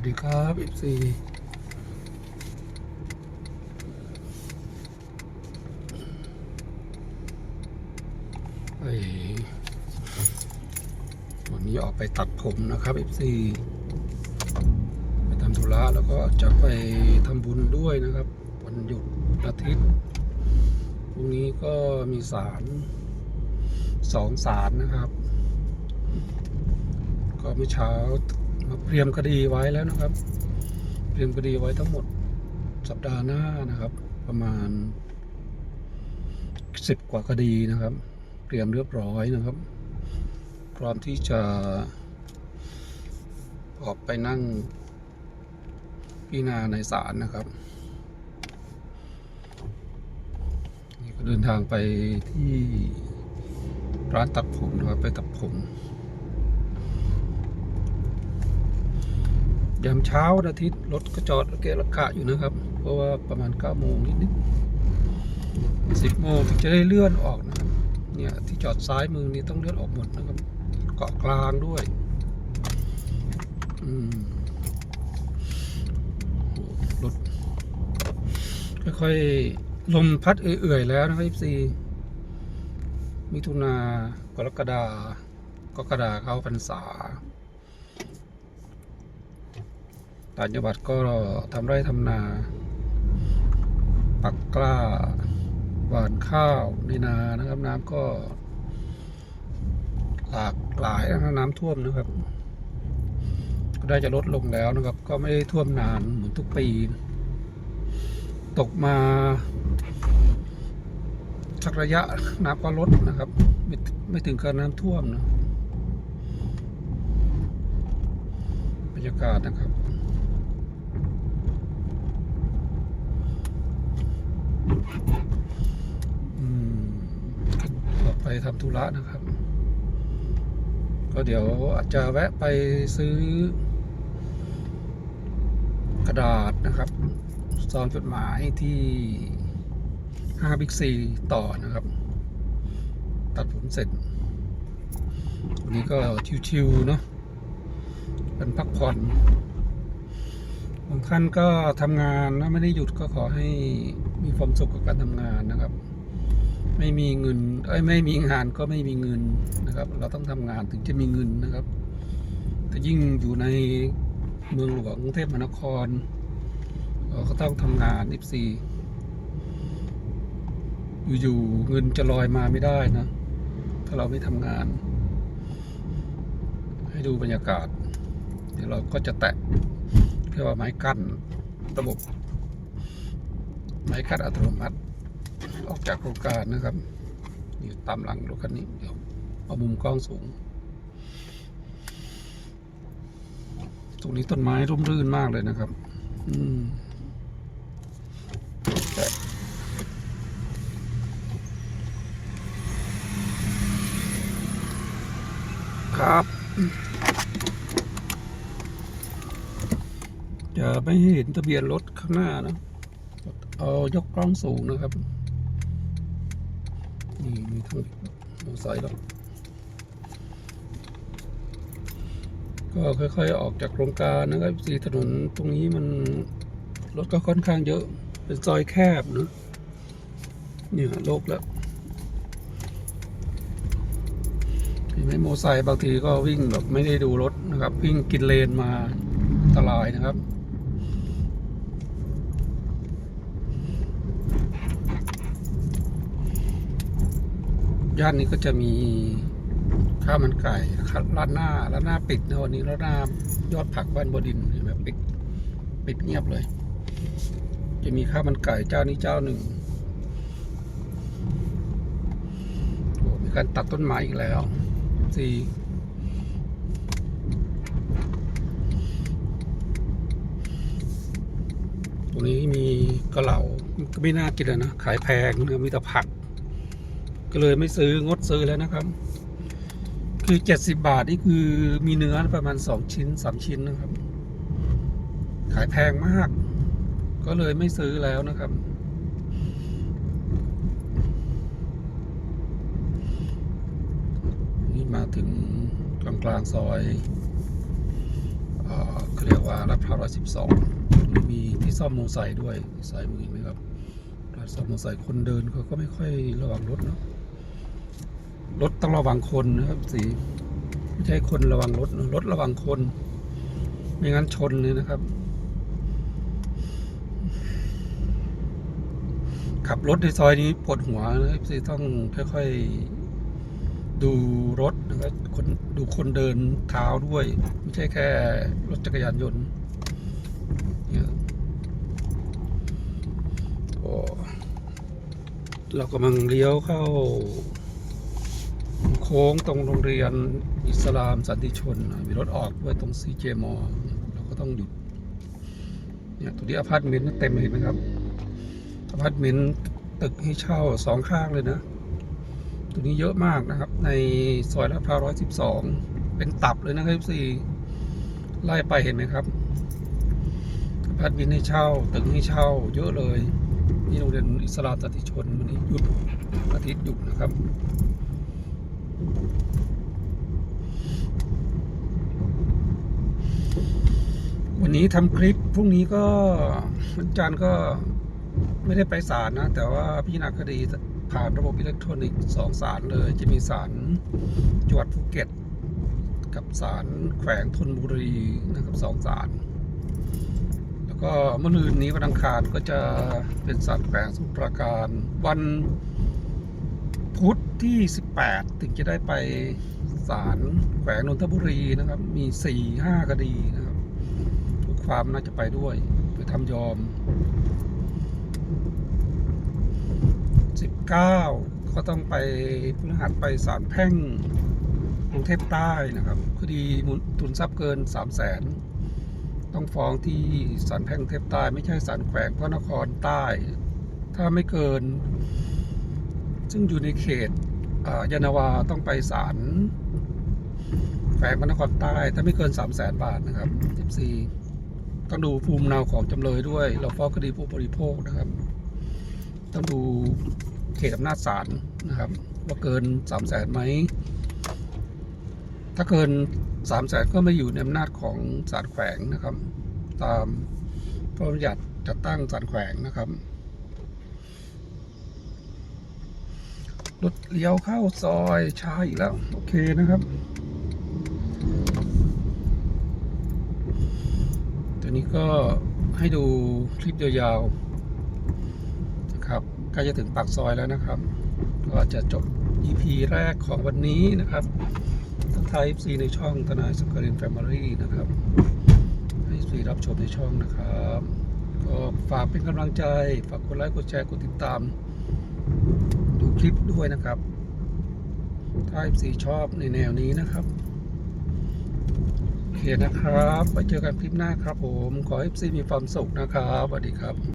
วัสดีครับเอฟซีวันนี้ออกไปตัดผมนะครับเอฟซีไปทำธุระแล้วก็จะไปทำบุญด้วยนะครับ วันหยุดอาทิตย์พรุ่งนี้ก็มีศาลสองศาลนะครับ ก็เมื่อเช้า เตรียมคดีไว้แล้วนะครับ เตรียมคดีไว้ทั้งหมดสัปดาห์หน้านะครับ ประมาณสิบกว่าคดีนะครับ เตรียมเรียบร้อยนะครับ พร้อมที่จะออกไปนั่งพิจารณาในศาลนะครับนี่ก็เดินทางไปที่ร้านตัดผมนะครับไปตัดผม ยามเช้าอาทิตย์รถก็จอดเกะระกะอยู่นะครับ เพราะว่าประมาณ9โมงนิดๆ10โมงถึงจะได้เลื่อนออกนะครับเนี่ยที่จอดซ้ายมือนี้ต้องเลื่อนออกหมดนะครับ เกาะกลางด้วยอืมรถค่อยๆลมพัดเอื่อยๆแล้วนะครับซีมิถุนากรกฎากรกฎาเข้าพรรษา ต่างจังหวัดก็ทำไร่ทำนา ปักกล้า หว่านข้าวในนานะครับน้ำก็หลากหลายนะน้ำท่วมนะครับ ก็ได้จะลดลงแล้วนะครับ ก็ไม่ได้ท่วมนานเหมือนทุกปี ตกมาสักระยะน้ำก็ลดนะครับ ไม่ไม่ถึงกับน้ำท่วมนะบรรยากาศนะครับ อืมออกไป ทำธุระนะครับ ก็เดี๋ยวอาจจะแวะไปซื้อ กระดาษนะครับซองจดหมายที่ห้าบิ๊กซีต่อนะครับ ตัดผมเสร็จ วันนี้ก็ชิวๆเนาะเป็นพักผ่อนบางท่านก็ทำงานนะไม่ได้หยุดก็ขอให้มีความสุขกับการทำงานนะครับ ไม่มีเงินเอ้ยไม่มีงานก็ไม่มีเงินนะครับ เราต้องทำงานถึงจะมีเงินนะครับ แต่ยิ่งอยู่ในเมืองหลวงกรุงเทพมหานครเราก็ต้องทำงานอิซีอยู่ๆเงินจะลอยมาไม่ได้นะ ถ้าเราไม่ทำงาน ให้ดูบรรยากาศ เดี๋ยวเราก็จะแตะเรียกว่าไม้กั้นระบบไม้กั้นอัตโนมัติ ออกจากโครงการนะครับอยู่ตามหลังรถคันนี้เดี๋ยวเอามุมกล้องสูง ตรงนี้ต้นไม้ร่มรื่นมากเลยนะครับ อืมครับจะไม่เห็นทะเบียนรถข้างหน้านะ เอายกกล้องสูงนะครับ นี่มีทั้งมอไซค์แล้วก็ค่อยๆออกจากโครงการนะครับสีถนนตรงนี้มันรถก็ค่อนข้างเยอะ เป็นซอยแคบนะเนี่ยโลกแล้วเห็นไหมมอไซค์บางทีก็วิ่งแบบไม่ได้ดูรถนะครับ วิ่งกินเลนมาอันตรายนะครับ ย่านนี้ก็จะมีข้าวมันไก่นะครับร้านหน้าร้านหน้าปิดนะวันนี้ร้านหน้ายอดผักบ้านบดินเห็นไหมปิดปิดเงียบเลย จะมีข้าวมันไก่เจ้านี้เจ้าหนึ่งโอ้มีการตัดต้นไม้อีกแล้วสี่ตรงนี้มีกระเหล่าก็ไม่น่ากินเลยนะ ขายแพงเนะมีแต่ผัก ก็เลยไม่ซื้องดซื้อแล้วนะครับ คือเจ็ดสิบาทนี่คือมีเนื้อประมาณสองชิ้นสามชิ้นนะครับ ขายแพงมาก ก็เลยไม่ซื้อแล้วนะครับนี่มาถึงกลางกลางๆซอยเอ่อเขาเรียกว่าลาดพร้าวร้อยสิบสองมีที่ซ่อมมอไซค์ด้วยสายมือไหมครับร้านซ่อมมอไซค์คนเดินเขาก็ไม่ค่อยระวังรถเนาะ รถต้องระวังคนนะครับสีไม่ใช่คนระวังรถรถระวังคน ไม่งั้นชนเลยนะครับ ขับรถในซอยนี้ปวดหัวนะครับสิต้องค่อยๆดูรถนะครับคนดูคนเดินเท้าด้วย ไม่ใช่แค่รถจักรยานยนต์เนี่ยโอ้เรากำลังเลี้ยวเข้า ค้งตรงโรงเรียนอิสลามสันติชน มีรถออกด้วยตรงซีเจมอเราก็ต้องหยุดเนี่ยตัวนี้อพาร์ตเมนต์เต็มเลยเห็นไหมครับอพาร์ตเมนต์ตึกให้เช่าสองข้างเลยนะ ตัวนี้เยอะมากนะครับ ในซอยลาดพร้าวร้อยสิบสองเป็นตับเลยนะครับสี่ไล่ไปเห็นไหมครับอพาร์ตเมนต์ให้เช่า ตึกให้เช่า เยอะเลย นี่โรงเรียนอิสลามสันติชนวันนี้หยุดอาทิตย์หยุดนะครับ วันนี้ทำคลิปพรุ่งนี้ก็วันจันทร์ก็ไม่ได้ไปศาลนะ แต่ว่าพิจารณาคดีผ่านระบบอิเล็กทรอนิกส์สองศาลเลย จะมีศาลจังหวัดภูเก็ต กับศาลแขวงธนบุรีนะครับสองศาลแล้วก็เมื่อคืนนี้วันอังคารก็จะเป็นศาลแขวงสมุทรปราการวันพุธ ที่ 18 ถึงจะได้ไปศาลแขวงนนทบุรีนะครับ มี 4-5 คดีนะครับทุกความน่าจะไปด้วย ไปทำยอม 19 ก็ต้องไปพฤหัสไปศาลแพ่งกรุงเทพใต้นะครับ คดีมูลทุนทรัพย์เกิน 3 0 0แสนต้องฟ้องที่ศาลแพ่งเทพใต้ไม่ใช่ศาลแขวงพระนครใต้ ถ้าไม่เกิน ซึ่งอยู่ในเขต ยานาวาต้องไปศาลแขวงพระนครใต้ ถ้าไม่เกิน3 0 0แสนบาทนะครับ 14 ต้องดูภูมินาของจำเลยด้วย เราฟ้องคดีผู้บริโภคนะครับ ต้องดูเขตอำนาจศาลนะครับ ว่าเกินสามแสนไหม ถ้าเกินสามแสนก็ไม่อยู่ในอำนาจของศาลแขวงนะครับ ตามพระบัญญัติจัดตั้งศาลแขวงนะครับ รถเลี้ยวเข้าซอยช้าอีกแล้ว โอเคนะครับตัวนี้ก็ให้ดูคลิปยาวๆนะครับใกล้จะถึงปากซอยแล้วนะครับ ก็จะจบ EP แรกของวันนี้นะครับทักทาย FC ในช่องทนายสกรินแฟมิลี่นะครับให้ FC รับชมในช่องนะครับ ก็ฝากเป็นกำลังใจ ฝากกดไลค์กดแชร์กดติดตาม คลิปด้วยนะครับ ถ้า FC ชอบในแนวนี้นะครับโอเคนะครับไปเจอกันคลิปหน้าครับผม ขอ FC มีความสุขนะครับสวัสดีครับ